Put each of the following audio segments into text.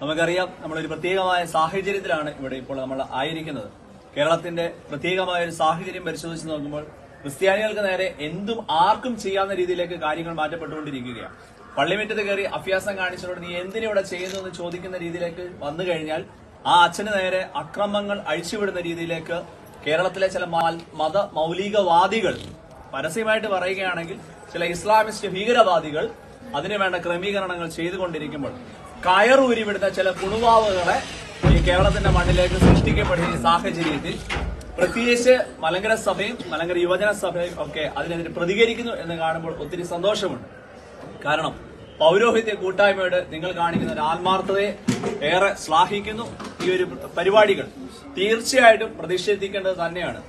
നമുക്കറിയാം നമ്മളൊരു പ്രത്യേകമായ സാഹചര്യത്തിലാണ് ഇവിടെ ഇപ്പോൾ നമ്മൾ ആയിരിക്കുന്നത്. കേരളത്തിന്റെ പ്രത്യേകമായ ഒരു സാഹചര്യം പരിശോധിച്ച് നോക്കുമ്പോൾ ക്രിസ്ത്യാനികൾക്ക് നേരെ എന്തും ആർക്കും ചെയ്യാവുന്ന രീതിയിലേക്ക് കാര്യങ്ങൾ മാറ്റപ്പെട്ടുകൊണ്ടിരിക്കുകയാണ്. പള്ളിമിറ്റത്ത് കയറി അഭ്യാസം കാണിച്ചതോട് നീ എന്തിനിവിടെ ചെയ്യുന്നു എന്ന് ചോദിക്കുന്ന രീതിയിലേക്ക് വന്നു കഴിഞ്ഞാൽ ആ അച്ഛന് നേരെ അക്രമങ്ങൾ അഴിച്ചുവിടുന്ന രീതിയിലേക്ക് കേരളത്തിലെ ചില മത മൗലികവാദികൾ പരസ്യമായിട്ട് പറയുകയാണെങ്കിൽ ചില ഇസ്ലാമിസ്റ്റ് ഭീകരവാദികൾ അതിനു വേണ്ട ക്രമീകരണങ്ങൾ ചെയ്തുകൊണ്ടിരിക്കുമ്പോൾ കയറൂരി വിടുന്ന ചില കുണുവാവുകളെ ഈ കേരളത്തിന്റെ മണ്ണിലേക്ക് സൃഷ്ടിക്കപ്പെടുന്ന ഈ സാഹചര്യത്തിൽ പ്രത്യേകിച്ച് മലങ്കര സഭയും മലങ്കര യുവജന സഭയും ഒക്കെ അതിനെതിരെ പ്രതികരിക്കുന്നു എന്ന് കാണുമ്പോൾ ഒത്തിരി സന്തോഷമുണ്ട്. കാരണം പൗരോഹിത്യ കൂട്ടായ്മയോട് നിങ്ങൾ കാണിക്കുന്ന ഒരു ആത്മാർത്ഥതയെ ഏറെ ശ്ലാഘിക്കുന്നു ഈ ഒരു പരിപാടികൾ. തീർച്ചയായിട്ടും പ്രതിഷേധിക്കേണ്ടത് തന്നെയാണ്.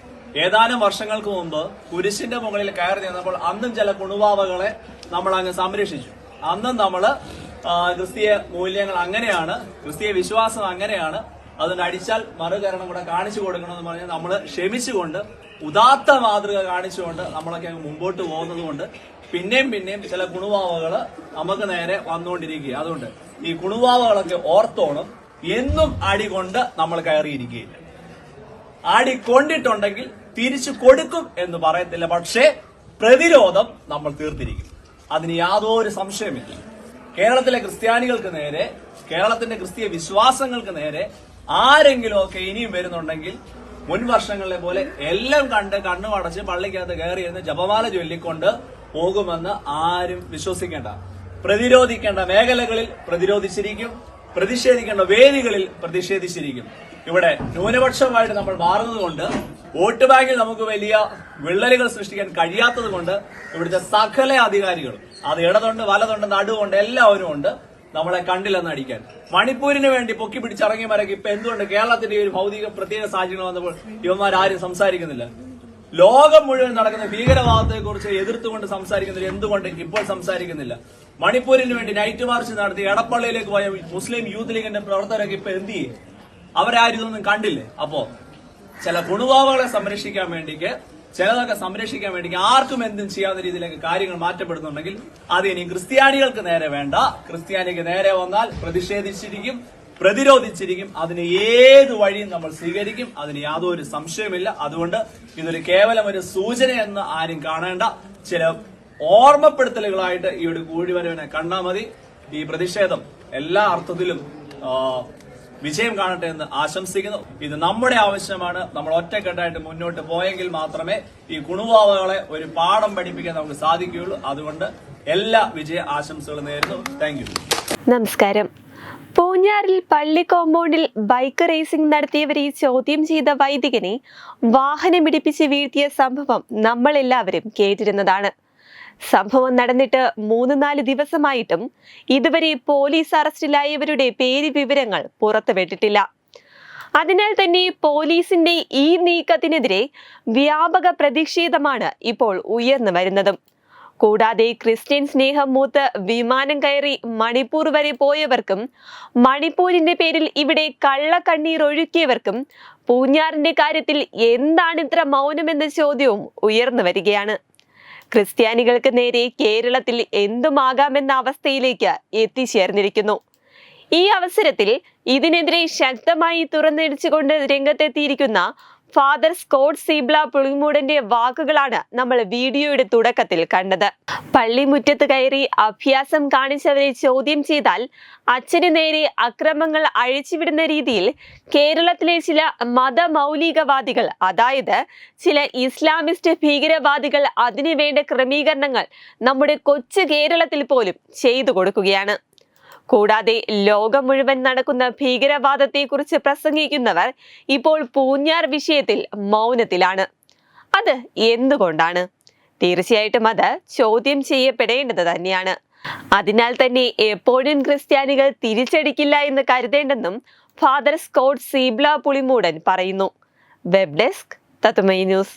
ഏതാനും വർഷങ്ങൾക്ക് മുമ്പ് കുരിശിന്റെ മുകളിൽ കയറി നിന്നപ്പോൾ അന്നും ചില കുണുവാവകളെ നമ്മൾ അങ്ങ് സംരക്ഷിച്ചു. അന്നും നമ്മൾ ആ, ക്രിസ്തീയ മൂല്യങ്ങൾ അങ്ങനെയാണ് ക്രിസ്തീയ വിശ്വാസം അങ്ങനെയാണ്. അതുകൊണ്ട് അടിച്ചാൽ മറുകരണം കൂടെ കാണിച്ചു കൊടുക്കണമെന്ന് പറഞ്ഞ് നമ്മൾ ക്ഷമിച്ചുകൊണ്ട് ഉദാത്ത മാതൃക കാണിച്ചുകൊണ്ട് നമ്മളൊക്കെ അങ്ങ് മുമ്പോട്ട് പോകുന്നത് കൊണ്ട് പിന്നെയും പിന്നെയും ചില ഗുണവാവകൾ നമുക്ക് നേരെ വന്നുകൊണ്ടിരിക്കുക അതുകൊണ്ട് ഈ കുണുവാവകളൊക്കെ ഓർത്തോണം എന്നും അടി കൊണ്ട് നമ്മൾ കയറിയിരിക്കുകയില്ല. അടി കൊണ്ടിട്ടുണ്ടെങ്കിൽ തിരിച്ചു കൊടുക്കും എന്ന് പറയത്തില്ല പക്ഷേ പ്രതിരോധം നമ്മൾ തീർത്തിരിക്കും. അതിന് യാതൊരു സംശയമില്ല കേരളത്തിലെ ക്രിസ്ത്യാനികൾക്ക് നേരെ കേരളത്തിന്റെ ക്രിസ്തീയ വിശ്വാസങ്ങൾക്ക് നേരെ ആരെങ്കിലും ഒക്കെ ഇനിയും വരുന്നുണ്ടെങ്കിൽ മുൻ വർഷങ്ങളിലെ പോലെ എല്ലാം കണ്ട് കണ്ണു അടച്ച് പള്ളിക്കകത്ത് കയറി ഇരുന്ന് ജപമാല ചൊല്ലിക്കൊണ്ട് പോകുമെന്ന് ആരും വിശ്വസിക്കേണ്ട. പ്രതിരോധിക്കേണ്ട മേഖലകളിൽ പ്രതിരോധിച്ചിരിക്കും പ്രതിഷേധിക്കേണ്ട വേദികളിൽ പ്രതിഷേധിച്ചിരിക്കും. ഇവിടെ ന്യൂനപക്ഷമായിട്ട് നമ്മൾ മാറുന്നതുകൊണ്ട് വോട്ട് ബാങ്കിൽ നമുക്ക് വലിയ വിള്ളലുകൾ സൃഷ്ടിക്കാൻ കഴിയാത്തത് കൊണ്ട് ഇവിടുത്തെ സകല അധികാരികളും അത് ഇടതുണ്ട് വലതുണ്ട് നടുവുണ്ട് എല്ലാവരും ഉണ്ട്. നമ്മളെ കണ്ടില്ലെന്ന് അടിക്കാൻ. മണിപ്പൂരിന് വേണ്ടി പൊക്കി പിടിച്ചിറങ്ങിയവരൊക്കെ ഇപ്പൊ എന്തുകൊണ്ട് കേരളത്തിന്റെ ഒരു ഭൗതിക പ്രത്യേക സാഹചര്യം വന്നപ്പോൾ ഇവന്മാരാരും സംസാരിക്കുന്നില്ല? ലോകം മുഴുവൻ നടക്കുന്ന ഭീകരവാദത്തെ കുറിച്ച് എതിർത്തുകൊണ്ട് സംസാരിക്കുന്നില്ല എന്തുകൊണ്ട് ഇപ്പോൾ സംസാരിക്കുന്നില്ല. മണിപ്പൂരിന് വേണ്ടി നൈറ്റ് മാർച്ച് നടത്തി എടപ്പള്ളിയിലേക്ക് പോയ മുസ്ലിം യൂത്ത് ലീഗിന്റെ പ്രവർത്തകരൊക്കെ ഇപ്പൊ എന്ത് ചെയ്യും? അവരാരും ഇതൊന്നും കണ്ടില്ലേ? അപ്പോ ചില കുണുവാവുകളെ സംരക്ഷിക്കാൻ വേണ്ടിക്ക് ചിലതൊക്കെ സംരക്ഷിക്കാൻ വേണ്ടി ആർക്കും എന്തും ചെയ്യാവുന്ന രീതിയിലേക്ക് കാര്യങ്ങൾ മാറ്റപ്പെടുന്നുണ്ടെങ്കിൽ അത് ഇനി ക്രിസ്ത്യാനികൾക്ക് നേരെ വേണ്ട. ക്രിസ്ത്യാനിക്ക് നേരെ വന്നാൽ പ്രതിഷേധിച്ചിരിക്കും പ്രതിരോധിച്ചിരിക്കും അതിന് ഏത് വഴിയും നമ്മൾ സ്വീകരിക്കും അതിന് യാതൊരു സംശയമില്ല അതുകൊണ്ട് ഇതൊരു കേവലം ഒരു സൂചന എന്ന് ആരും കാണേണ്ട. ചില ഓർമ്മപ്പെടുത്തലുകളായിട്ട് ഈ ഒരു കൂടിവരവിനെ കണ്ടാൽ മതി. ഈ പ്രതിഷേധം എല്ലാ അർത്ഥത്തിലും വിജയം കാണട്ടെ എന്ന് ആശംസിക്കുന്നു. ഇത് നമ്മുടെ ആവശ്യമാണ്. നമ്മൾ ഒറ്റക്കെട്ടായിട്ട് മുന്നോട്ട് പോയെങ്കിൽ മാത്രമേ ഈ കുണുവാവകളെ ഒരു പാഠം പഠിപ്പിക്കാൻ നമുക്ക് സാധിക്കുകയുള്ളൂ. അതുകൊണ്ട് എല്ലാ വിജയ ആശംസകളും നേരുന്നു. താങ്ക് നമസ്കാരം. പൂഞ്ഞാറിൽ പള്ളി കോമ്പൗണ്ടിൽ ബൈക്ക് റേസിംഗ് നടത്തിയവരെ ചോദ്യം ചെയ്ത വൈദികനെ വാഹനം വാഹനമിടിപ്പിച്ച് വീഴ്ത്തിയ സംഭവം നമ്മളെല്ലാവരും കേട്ടിരുന്നതാണ്. സംഭവം നടന്നിട്ട് മൂന്ന് നാല് ദിവസമായിട്ടും ഇതുവരെ പോലീസ് അറസ്റ്റിലായവരുടെ പേര് വിവരങ്ങൾ പുറത്തുവിട്ടിട്ടില്ല. അതിനാൽ തന്നെ പോലീസിന്റെ ഈ നീക്കത്തിനെതിരെ വ്യാപക പ്രതിഷേധമാണ് ഇപ്പോൾ ഉയർന്നു വരുന്നതും. കൂടാതെ ക്രിസ്ത്യൻ സ്നേഹം മൂത്ത് വിമാനം കയറി മണിപ്പൂർ വരെ പോയവർക്കും മണിപ്പൂരിന്റെ പേരിൽ ഇവിടെ കള്ളക്കണ്ണീർ ഒഴുക്കിയവർക്കും പൂഞ്ഞാറിന്റെ കാര്യത്തിൽ എന്താണ് ഇത്ര മൗനമെന്ന ചോദ്യവും ഉയർന്നു വരികയാണ്. ക്രിസ്ത്യാനികൾക്ക് നേരെ കേരളത്തിൽ എന്തുമാകാമെന്ന അവസ്ഥയിലേക്ക് എത്തിച്ചേർന്നിരിക്കുന്നു. ഈ അവസരത്തിൽ ഇതിനെതിരെ ശക്തമായി തുറന്നടിച്ചുകൊണ്ട് രംഗത്തെത്തിയിരിക്കുന്ന ഫാദർ സ്കോട്ട് സീബ്ല പുളിമൂടന്റെ വാക്കുകളാണ് നമ്മൾ വീഡിയോയുടെ തുടക്കത്തിൽ കണ്ടത്. പള്ളിമുറ്റത്ത് കയറി അഭ്യാസം കാണിച്ചവരെ ചോദ്യം ചെയ്താൽ അച്ഛന് നേരെ അക്രമങ്ങൾ അഴിച്ചുവിടുന്ന രീതിയിൽ കേരളത്തിലെ ചില മതമൗലികവാദികൾ അതായത് ചില ഇസ്ലാമിസ്റ്റ് ഭീകരവാദികൾ അതിനുവേണ്ട ക്രമീകരണങ്ങൾ നമ്മുടെ കൊച്ചു കേരളത്തിൽ പോലും ചെയ്തു കൊടുക്കുകയാണ്. കൂടാതെ ലോകം മുഴുവൻ നടക്കുന്ന ഭീകരവാദത്തെക്കുറിച്ച് പ്രസംഗിക്കുന്നവർ ഇപ്പോൾ പൂഞ്ഞാർ വിഷയത്തിൽ മൗനത്തിലാണ്. അത് എന്തുകൊണ്ടാണ്? തീർച്ചയായിട്ടും അത് ചോദ്യം ചെയ്യപ്പെടേണ്ടത് തന്നെയാണ്. അതിനാൽ തന്നെ എപ്പോഴും ക്രിസ്ത്യാനികൾ തിരിച്ചടിക്കില്ല എന്ന് കരുതേണ്ടെന്നും ഫാദർ സ്കോട്ട് സീബ്ല പുളിമൂടൻ പറയുന്നു. വെബ് ഡെസ്ക് തത്തുമൈ ന്യൂസ്.